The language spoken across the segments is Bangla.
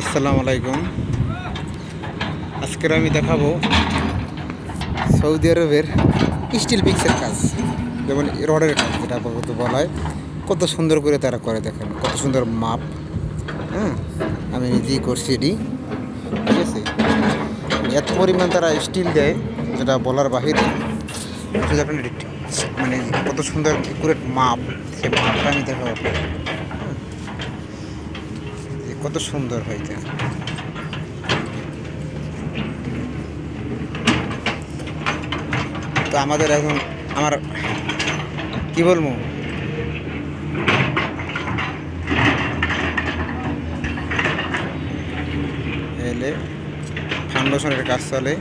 আসসালামু আলাইকুম। আজকের আমি দেখাবো সৌদি আরবের স্টিল পিক্সের কাজ, যেমন রডের কাজ যেটা আপাতত বলা হয়। কত সুন্দর করে তারা করে দেখেন, কত সুন্দর মাপ। হ্যাঁ আমি নিজেই করছি এটি। ঠিক আছে? এত পরিমাণ তারা স্টিল দেয়, যেটা বলার বাহিরে। মানে কত সুন্দর একুরেট মাপ সে মাপটা আমি দেখাবো কত সুন্দর হয়েছে। তো আমাদের এখন আমার কি বলব? এলে ফাউন্ডেশনের কাজ চলে।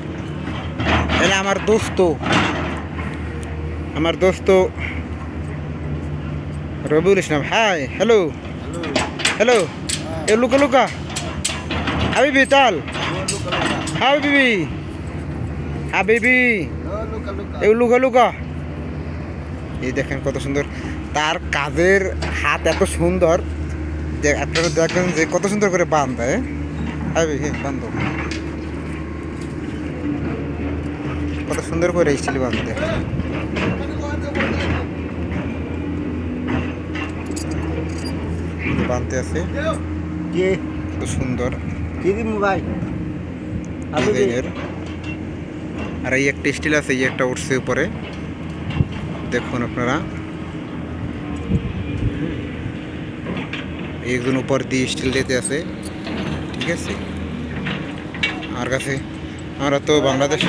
এলে আমার দোস্ত আমার দোস্ত Rabiul Islam. Hi hello. Hello. এ লুকা লুকা। হাবিবি, তাল। হাবিবি। হাবিবি। এ লুকা লুকা। এই দেখেন কত সুন্দর। তার কাজের হাত এত সুন্দর যে আপনারা দেখেন যে কত সুন্দর করে দেয় হাবিবি হ্যাঁ বান্ধ কত সুন্দর করে স্টিল বাঁধতে বাঁধতে আছে। কে? সুন্দর। কি দিব ভাই? ডিজাইনের। আর এই একটা স্টিল আছে এই একটা উঠছে উপরে। দেখুন আপনারা। একজন উপর দিয়ে স্টিল দিতে আছে। ঠিক আছে? আমার কাছে আমরা তো বাংলাদেশ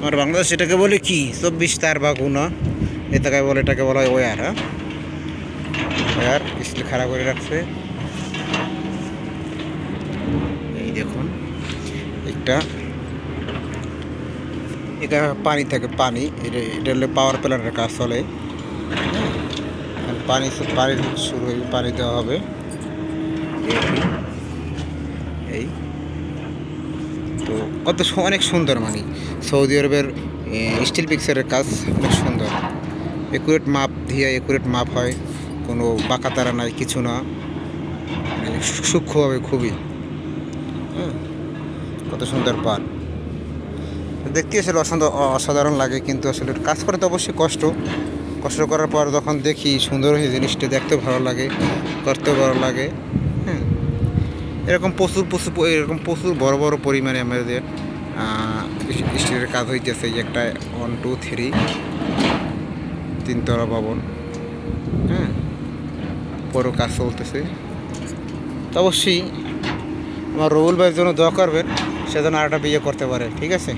আমার বাংলাদেশ এটাকে বলে কি? চব্বিশ তার বা গুণা। এটাকে বলে এটাকে বলা হয় ওয়ার হ্যাঁ? ওয়ার স্টিল খারাপ করে রাখছে এই দেখুন। একটা এটা পানি থাকে, পানি। এটা এটা হলে পাওয়ার প্ল্যান্টের কাজ চলে। পানি পানি শুরু হয়ে পানি দেওয়া হবে। এই তো কত অনেক সুন্দর মানে। সৌদি আরবের স্টিল পিকচারের কাজ অনেক সুন্দর। একুরেট মাপ দিয়ে একুরেট মাপ হয়। কোনো বাঁকা তারা নাই, কিছু না। মানে সূক্ষ্মভাবে খুবই। কত সুন্দর পান। দেখতে আসলে অসাধ- অসাধারণ লাগে, কিন্তু আসলে কাজ করে তো অবশ্যই কষ্ট। কষ্ট করার পর যখন দেখি সুন্দর হয়ে জিনিসটা দেখতেও ভালো লাগে করতেও ভালো লাগে হ্যাঁ এরকম প্রচুর প্রচুর, এরকম প্রচুর বড় বড় পরিমাণে আমাদের স্টিলের কাজ হইতেছে একটা ওয়ান টু থ্রি তিনতলা ভবন হ্যাঁ বড় কাজ চলতেছে। অবশ্যই আমার রবুল ভাইয়ের জন্য দোয়া করবেন যেন আরেকটা বিয়ে করতে পারে ঠিক আছে?